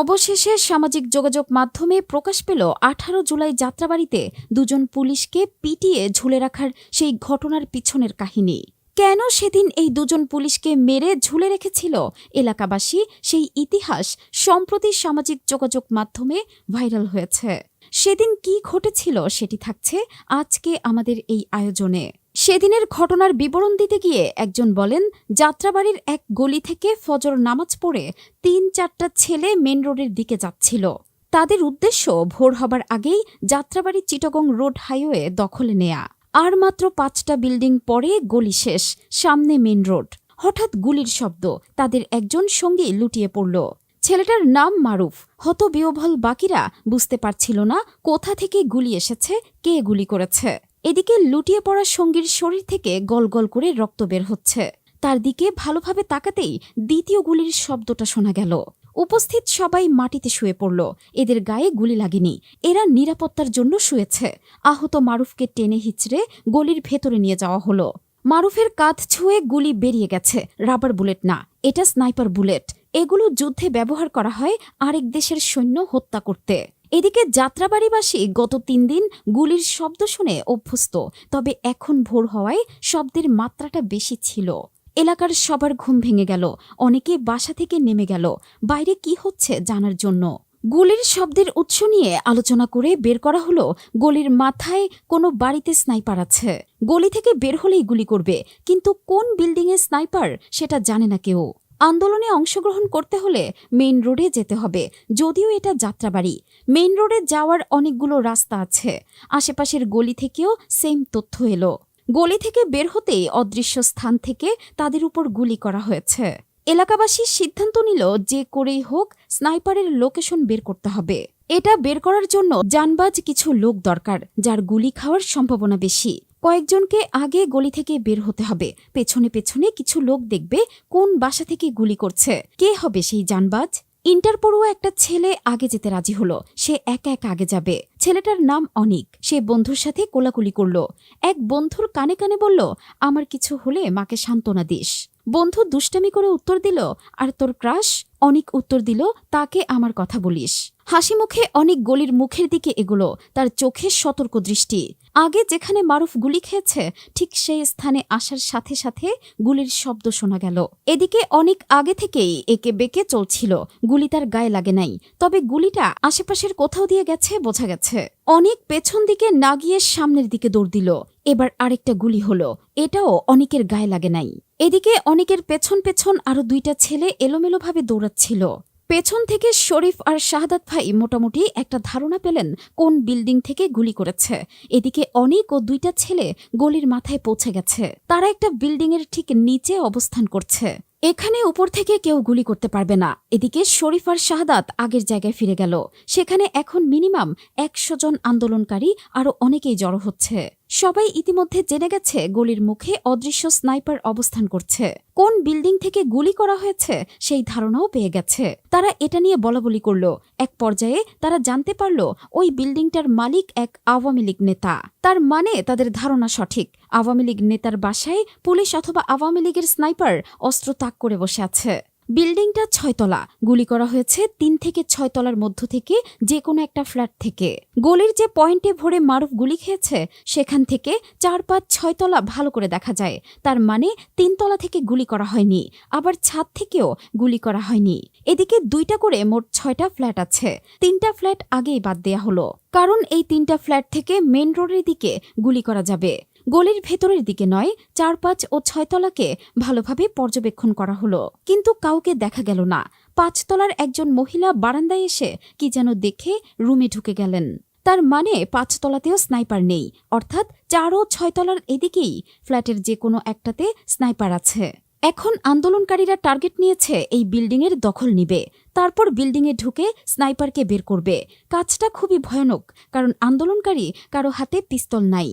অবশেষে সামাজিক যোগাযোগ মাধ্যমে প্রকাশ পেল আঠারো জুলাই যাত্রাবাড়িতে দুজন পুলিশকে পিটিয়ে ঝুলে রাখার সেই ঘটনার পিছনের কাহিনী। কেন সেদিন এই দুজন পুলিশকে মেরে ঝুলে রেখেছিল এলাকাবাসী? সেই ইতিহাস সম্প্রতি সামাজিক যোগাযোগ মাধ্যমে ভাইরাল হয়েছে। সেদিন কি ঘটেছিল সেটি থাকছে আজকে আমাদের এই আয়োজনে। সেদিনের ঘটনার বিবরণ দিতে গিয়ে একজন বলেন, যাত্রাবাড়ির এক গলি থেকে ফজর নামাজ পড়ে তিন চারটা ছেলে মেন রোডের দিকে যাচ্ছিল। তাদের উদ্দেশ্য ভোর হবার আগেই যাত্রাবাড়ি চিটগং রোড হাইওয়ে দখলে নেয়া। আর মাত্র পাঁচটা বিল্ডিং পরে গলি শেষ, সামনে মেন রোড। হঠাৎ গুলির শব্দ, তাদের একজন সঙ্গী লুটিয়ে পড়ল। ছেলেটার নাম মারুফ। হত বিয়োভল বাকিরা বুঝতে পারছিল না কোথা থেকে গুলি এসেছে, কে গুলি করেছে। এদিকে লুটিয়ে পড়া সঙ্গীর শরীর থেকে গলগল করে রক্ত বের হচ্ছে। তার দিকে ভালোভাবে তাকাতেই দ্বিতীয় গুলির শব্দটা শোনা গেল। উপস্থিত সবাই মাটিতে শুয়ে পড়ল। এদের গায়ে গুলি লাগেনি। এরা নিরাপত্তার জন্য শুয়েছে। আহত মারুফকে টেনে হিচড়ে গলির ভেতরে নিয়ে যাওয়া হলো। মারুফের কাঁধ ছুঁয়ে গুলি বেরিয়ে গেছে। রাবার বুলেট না, এটা স্নাইপার বুলেট। এগুলো যুদ্ধে ব্যবহার করা হয় আরেক দেশের সৈন্য হত্যা করতে। এদিকে যাত্রাবাড়িবাসী গত তিন দিন গুলির শব্দ শুনে অভ্যস্ত, তবে এখন ভোর হওয়ায় শব্দের মাত্রাটা বেশি ছিল। এলাকার সবার ঘুম ভেঙে গেল, অনেকে বাসা থেকে নেমে গেল। বাইরে কি হচ্ছে জানার জন্য? গুলির শব্দের উৎস নিয়ে আলোচনা করে বের করা হলো, গলির মাথায় কোনো বাড়িতে স্নাইপার আছে। গলি থেকে বের হলেই গুলি করবে, কিন্তু কোন বিল্ডিংয়ে স্নাইপার সেটা জানে না কেউ। আন্দোলনে অংশগ্রহণ করতে হলে মেইন রোডে যেতে হবে, যদিও এটা যাত্রাবাড়ি। মেইন রোডে যাওয়ার অনেকগুলো রাস্তা আছে। আশেপাশের গলি থেকেও সেম তথ্য এলো। গলি থেকে বের হতেই অদৃশ্য স্থান থেকে তাদের উপর গুলি করা হয়েছে। এলাকাবাসী সিদ্ধান্ত নিল যে করেই হোক স্নাইপারের লোকেশন বের করতে হবে। এটা বের করার জন্য জানবাজ কিছু লোক দরকার, যার গুলি খাওয়ার সম্ভাবনা বেশি। কয়েকজনকে আগে গলি থেকে বের হতে হবে। পেছনে পেছনে কিছু লোক দেখবে কোন বাসা থেকে গুলি করছে। কে হবে সেই জানবাজ ইন্টার পড়ুয়া একটা ছেলে আগে যেতে রাজি হলো। সে একা একা আগে যাবে। ছেলেটার নাম অনিক। সে বন্ধুর সাথে কোলাকুলি করল। এক বন্ধুর কানে কানে বলল, আমার কিছু হলে মাকে সান্ত্বনা দিস। বন্ধু দুষ্টামি করে উত্তর দিল, আর তোর ক্রাশ? অনিক উত্তর দিল, তাকে আমার কথা বলিস। হাসি মুখে অনেক গলির মুখের দিকে এগুলো, তার চোখে সতর্ক দৃষ্টি। আগে যেখানে মারুফ গুলি খেয়েছে, ঠিক সেই স্থানে আসার সাথে সাথে গুলির শব্দ শোনা গেল। এদিকে অনেক আগে থেকেই একে বেঁকে চলছিল, গুলি তার গায়ে লাগে নাই। তবে গুলিটা আশেপাশের কোথাও দিয়ে গেছে, বোঝা গেছে। অনেক পেছন দিকে না গিয়ে সামনের দিকে দৌড় দিল। এবার আরেকটা গুলি হলো। এটাও অনেকের গায়ে লাগে নাই। এদিকে অনেকের পেছন পেছন আরও দুইটা ছেলে এলোমেলোভাবে দৌড়াচ্ছিল। পেছন থেকে শরীফ আর শাহাদাত ভাই মোটামুটি একটা ধারণা পেলেন কোন বিল্ডিং থেকে গুলি করেছে। এদিকে অনেক ও দুইটা ছেলে গলির মাথায় পৌঁছে গেছে। তারা একটা বিল্ডিংয়ের ঠিক নিচে অবস্থান করছে। এখানে উপর থেকে কেউ গুলি করতে পারবে না। এদিকে শরীফ আর শাহাদাত আগের জায়গায় ফিরে গেল। সেখানে এখন মিনিমাম একশো জন আন্দোলনকারী আরও অনেকেই জড়ো হচ্ছে। সবাই ইতিমধ্যে জেনে গেছে গলির মুখে অদৃশ্য স্নাইপার অবস্থান করছে। কোন বিল্ডিং থেকে গুলি করা হয়েছে সেই ধারণাও পেয়ে গেছে। তারা এটা নিয়ে বলাবলি করল। এক পর্যায়ে তারা জানতে পারল ওই বিল্ডিংটার মালিক এক আওয়ামী লীগ নেতা। তার মানে তাদের ধারণা সঠিক। আওয়ামী লীগ নেতার বাসায় পুলিশ অথবা আওয়ামী লীগের স্নাইপার অস্ত্র তাক করে বসে আছে। বিল্ডিংটা ছয়তলা। গুলি করা হয়েছে তিন থেকে ছয় তলার মধ্য থেকে যে কোনো একটা ফ্ল্যাট থেকে। গলির যে পয়েন্টে ভরে মারুফ গুলি খেয়েছে, সেখান থেকে চার পাঁচ ছয় তলা ভালো করে দেখা যায়। তার মানে তিনতলা থেকে গুলি করা হয়নি, আবার ছাদ থেকেও গুলি করা হয়নি। এদিকে দুইটা করে মোট ছয়টা ফ্ল্যাট আছে। তিনটা ফ্ল্যাট আগেই বাদ দেয়া হলো। কারণ এই তিনটা ফ্ল্যাট থেকে মেন রোডের দিকে গুলি করা যাবে। গলির ভেতরের দিকে নয় চার পাঁচ ও ছয়তলাকে ভালোভাবে পর্যবেক্ষণ করা হলো। কিন্তু কাউকে দেখা গেল না। পাঁচতলার একজন মহিলা বারান্দায় এসে কি যেন দেখে রুমে ঢুকে গেলেন। তার মানে পাঁচতলাতেও স্নাইপার নেই। অর্থাৎ চার ও ছয়তলার এদিকেই ফ্ল্যাটের যে কোনো একটাতে স্নাইপার আছে। এখন আন্দোলনকারীরা টার্গেট নিয়েছে এই বিল্ডিংয়ের দখল নিবে। তারপর বিল্ডিংয়ে ঢুকে স্নাইপারকে বের করবে। কাজটা খুবই ভয়ানক, কারণ আন্দোলনকারী কারও হাতে পিস্তল নাই।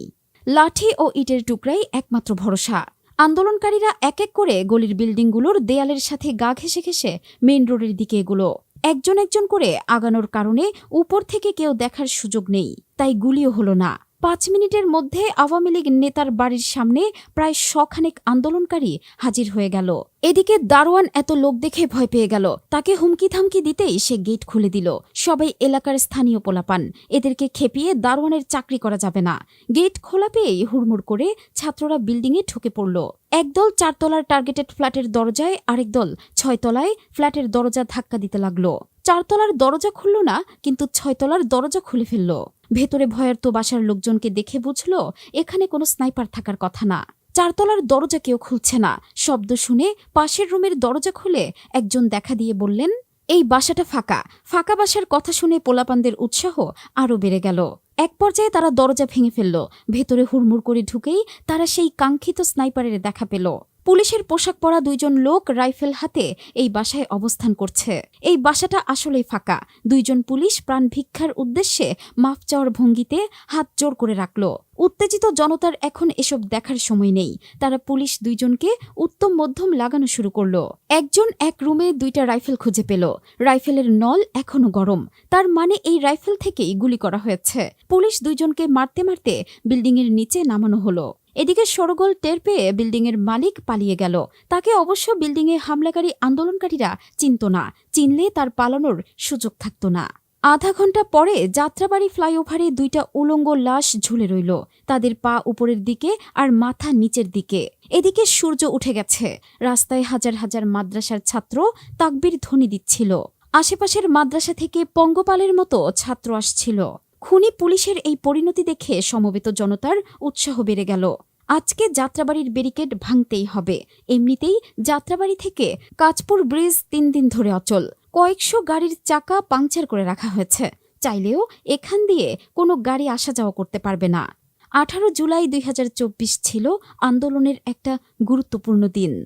লাঠি ও ইটের টুকরাই একমাত্র ভরসা। আন্দোলনকারীরা এক এক করে গলির বিল্ডিংগুলোর দেয়ালের সাথে গা ঘেসে ঘেসে মেন রোডের দিকে এগুলো। একজন একজন করে আগানোর কারণে উপর থেকে কেউ দেখার সুযোগ নেই, তাই গুলিও হলো না। পাঁচ মিনিটের মধ্যে আওয়ামী লীগ নেতার বাড়ির সামনে প্রায় শখানেক আন্দোলনকারী হাজির হয়ে গেল। এদিকে দারোয়ান এত লোক দেখে ভয় পেয়ে গেল। তাকে হুমকি থামকি দিতেই সে গেট খুলে দিল। সবাই এলাকার স্থানীয় পোলাপান। এদেরকে খেপিয়ে দারোয়ানের চাকরি করা যাবে না। গেট খোলা পেয়েই হুড়মুড় করে ছাত্ররা বিল্ডিংয়ে ঢুকে পড়ল। একদল চারতলার টার্গেটেড ফ্ল্যাটের দরজায়, আরেক দল ছয়তলায় ফ্ল্যাটের দরজা ধাক্কা দিতে লাগল। চারতলার দরজা খুলল না, কিন্তু ছয়তলার দরজা খুলে ফেলল। ভেতরে ভয়ার্ত বাসার লোকজনকে দেখে বুঝল, এখানে কোনো স্নাইপার থাকার কথা না। চারতলার দরজা কেউ খুলছে না। শব্দ শুনে পাশের রুমের দরজা খুলে একজন দেখা দিয়ে বললেন, এই বাসাটা ফাঁকা। ফাঁকা বাসার কথা শুনে পোলাপানদের উৎসাহ আরও বেড়ে গেল। এক পর্যায়ে তারা দরজা ভেঙে ফেলল। ভেতরে হুড়মুড় করে ঢুকেই তারা সেই কাঙ্ক্ষিত স্নাইপারের দেখা পেল। পুলিশের পোশাক পরা দুইজন লোক রাইফেল হাতে এই বাসায় অবস্থান করছে। এই বাসাটা আসলেই ফাঁকা। দুইজন পুলিশ প্রাণ ভিক্ষার উদ্দেশ্যে মাফ চাওয়ার ভঙ্গিতে হাত জোর করে রাখল। উত্তেজিত জনতার এখন এসব দেখার সময় নেই। তারা পুলিশ দুইজনকে উত্তম মধ্যম লাগানো শুরু করল। একজন এক রুমে দুইটা রাইফেল খুঁজে পেল। রাইফেলের নল এখনও গরম। তার মানে এই রাইফেল থেকেই গুলি করা হয়েছে। পুলিশ দুইজনকে মারতে মারতে বিল্ডিংয়ের নিচে নামানো হলো। এদিকে সরগোল টের পেয়ে বিল্ডিংয়ের মালিক পালিয়ে গেল। তাকে অবশ্য বিল্ডিংয়ে হামলাকারী আন্দোলনকারীরা চিনত না। চিনলে তার পালানোর সুযোগ থাকত না। আধা ঘণ্টা পরে যাত্রাবাড়ি ফ্লাইওভারে দুইটা উলঙ্গ লাশ ঝুলে রইল। তাদের পা উপরের দিকে আর মাথা নিচের দিকে। এদিকে সূর্য উঠে গেছে। রাস্তায় হাজার হাজার মাদ্রাসার ছাত্র তাকবির ধ্বনি দিচ্ছিল। আশেপাশের মাদ্রাসা থেকে পঙ্গপালের মতো ছাত্র আসছিল। খুনি পুলিশের এই পরিণতি দেখে সমবেত জনতার উৎসাহ বেড়ে গেল। আজকে যাত্রাবাড়ির ব্যারিকেড ভাঙতেই হবে। এমনিতেই যাত্রাবাড়ি থেকে কাঁচপুর ব্রিজ তিন দিন ধরে অচল। কয়েকশো গাড়ির চাকা পাংচার করে রাখা হয়েছে। চাইলেও এখান দিয়ে কোনো গাড়ি আসা যাওয়া করতে পারবে না। আঠারো জুলাই দুই হাজার চব্বিশ ছিল আন্দোলনের একটা গুরুত্বপূর্ণ দিন।